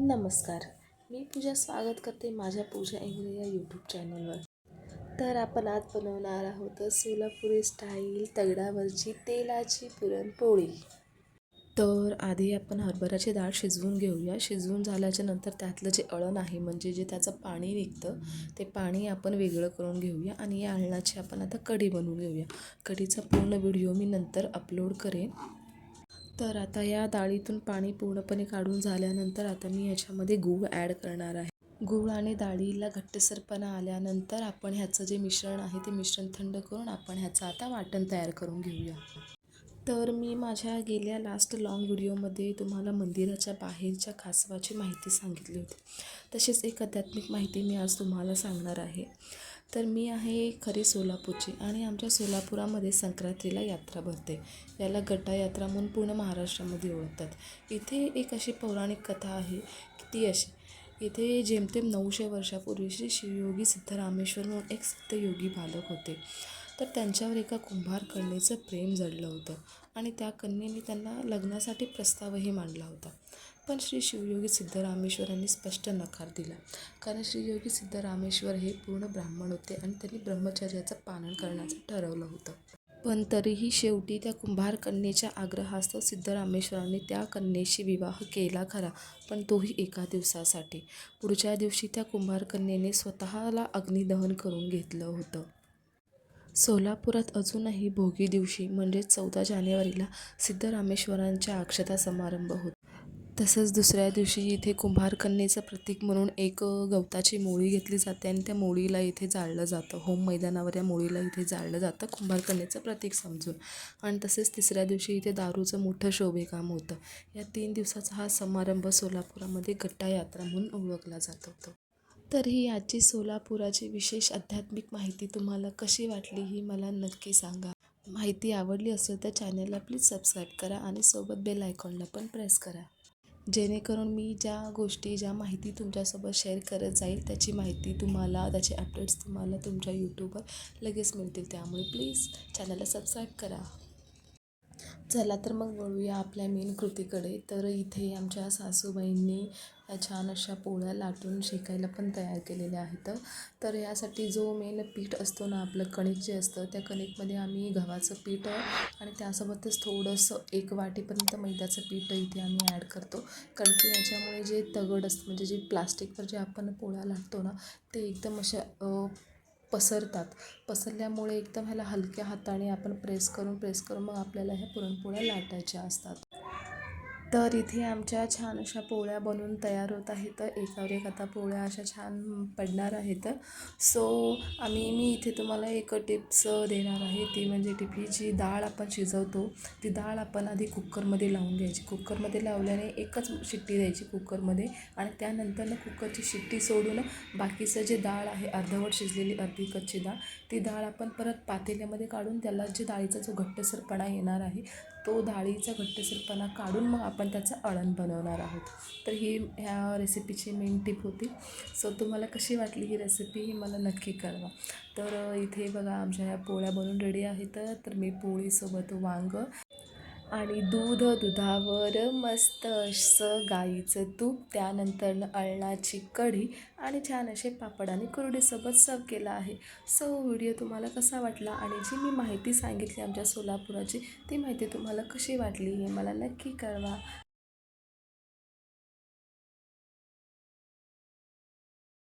नमस्कार. मी पूजा स्वागत करते माझ्या पूजा इंगळे या यूट्यूब चॅनलवर तर आपण आज बनवणार आहोत सोलापुरी स्टाईल तगडावरची तेलाची पुरणपोळी. तर आधी आपण हरभऱ्याची डाळ शिजवून घेऊया. शिजवून झाल्याच्यानंतर त्यातलं जे अळण आहे म्हणजे जे त्याचं पाणी निघतं ते पाणी आपण वेगळं करून घेऊया आणि या अळणाची आपण आता कढी बनवून घेऊया. कढीचा पूर्ण व्हिडिओ मी नंतर अपलोड करेन. तर आता या डाळीतून पाणी पूर्णपणे काढून झाल्यानंतर आता मी ह्याच्यामध्ये गूळ ॲड करणार आहे. गूळ आणि डाळीला घट्टसरपणा आल्यानंतर आपण ह्याचं जे मिश्रण आहे ते मिश्रण थंड करून आपण ह्याचं आता वाटण तयार करून घेऊया. तर मी माझ्या गेल्या लास्ट लाँग व्हिडिओमध्ये तुम्हाला मंदिराच्या बाहेरच्या कासवाची माहिती सांगितली होती. तसेच एक आध्यात्मिक माहिती मी आज तुम्हाला सांगणार आहे. तर मी आहे खरी सोलापूरची आणि आमच्या सोलापुरामध्ये संक्रांतीला यात्रा भरते. याला गड्डा यात्रा म्हणून पूर्ण महाराष्ट्रामध्ये ओळखतात. इथे एक अशी पौराणिक कथा आहे की ती अशी. इथे जेमतेम नऊशे वर्षापूर्वी श्री शिवयोगी सिद्धरामेश्वर म्हणून एक सिद्धयोगी बालक होते. तर त्यांच्यावर एका कुंभार कन्येचं प्रेम जडलं होतं आणि त्या कन्येने त्यांना लग्नासाठी प्रस्तावही मांडला होता. पण श्री शिवयोगी सिद्धरामेश्वरांनी स्पष्ट नकार दिला. कारण श्रीयोगी सिद्धरामेश्वर हे पूर्ण ब्राह्मण होते आणि त्यांनी ब्रह्मचर्याचं पालन करण्याचं ठरवलं होतं. पण तरीही शेवटी त्या कुंभार कन्येच्या आग्रहास्तव सिद्धरामेश्वरांनी त्या कन्येशी विवाह केला खरा पण तोही एका दिवसासाठी. पुढच्या दिवशी त्या कुंभार कन्येने स्वतःला अग्निदहन करून घेतलं होतं. सोलापुरात अजूनही भोगी दिवशी म्हणजेच चौदा जानेवारीला सिद्धरामेश्वरांच्या अक्षता समारंभ होतो. तसंच दुसऱ्या दिवशी इथे कुंभारकन्येचं प्रतीक म्हणून एक गवताची मोळी घेतली जाते आणि त्या मोळीला इथे जाळलं जातं. होम मैदानावर या मोळीला इथे जाळलं जातं कुंभारकन्येचं प्रतीक समजून. आणि तसेच तिसऱ्या दिवशी इथे दारूचं मोठं शोभेकाम होतं. या तीन दिवसाचा हा समारंभ सोलापुरामध्ये गट्टा यात्रा म्हणून ओळखला जात होतो. तर ही आजची सोलापुराची विशेष आध्यात्मिक माहिती तुम्हाला कशी वाटली ही मला नक्की सांगा. माहिती आवडली असेल तर चॅनलला प्लीज सबस्क्राईब करा आणि सोबत बेल आयकॉनला पण प्रेस करा. जेणेकरून मी ज्या गोष्टी ज्या माहिती तुमच्यासोबत शेअर करत जाईल त्याची माहिती तुम्हाला त्याचे अपडेट्स तुम्हाला तुमच्या यूट्यूबवर लगेच मिळतील. त्यामुळे प्लीज चॅनलला सबस्क्राईब करा. चला तर मग वळूया आपल्या मेन कृतीकडे. तर इथे आमच्या सासूबाईंनी छान अशा पोळ्या लाटून शेकायला पण तयार केलेल्या आहेत. तर यासाठी जो मेन पीठ असतो ना आपलं कणिक जे असतं त्या कणिकमध्ये आम्ही गव्हाचं पीठ आणि त्यासोबतच थोडंसं एक वाटीपर्यंत मैद्याचं पीठ इथे आम्ही ॲड करतो. कारण की याच्यामुळे जे तगड असतं म्हणजे जे प्लास्टिकवर जे आपण पोळ्या लाटतो ना ते एकदम अशा पसरतात. पसरल्यामुळे एकदम ह्याला हलक्या हाताने आपण प्रेस करून प्रेस करून मग आपल्याला ह्या पुरणपोळ्या लाटायच्या असतात. तर इथे आमच्या छान अशा पोळ्या बनवून तयार होत आहेत. एकावर एक आता पोळ्या अशा छान पडणार आहेत. सो आम्ही मी इथे तुम्हाला एक टिप्स देणार आहे. ती म्हणजे टिपी जी डाळ आपण शिजवतो. ती डाळ आपण आधी कुकरमध्ये लावून घ्यायची. कुकरमध्ये लावल्याने एकच शिट्टी द्यायची कुकरमध्ये आणि त्यानंतर कुकरची शिट्टी सोडून बाकीचं जे डाळ आहे अर्धवट शिजलेली अर्धी कच्ची डाळ ती डाळ आपण परत पातेल्यामध्ये काढून त्याला जे डाळीचा जो घट्टसरपणा येणार आहे तो डाळीचा घट्टसरपणा काढून मग आपण आपण त्याचं अळण बनवणार आहोत. तर ही ह्या रेसिपीची मेन टिप होती. सो तुम्हाला कशी वाटली ही रेसिपी ही मला नक्की कळवा. तर इथे बघा आमच्या ह्या पोळ्या बनवून रेडी आहेत. तर मी पोळीसोबत वांग आणि दूध दुधावर मस्त असं गाईचं तूप त्यानंतर अळणाची कढी आणि छान असे पापड आणि कुरडीसोबत सर्व केला आहे. सो व्हिडिओ तुम्हाला कसा वाटला आणि जी मी माहिती सांगितली आमच्या सोलापुराची ती माहिती तुम्हाला कशी वाटली हे मला नक्की कळवा.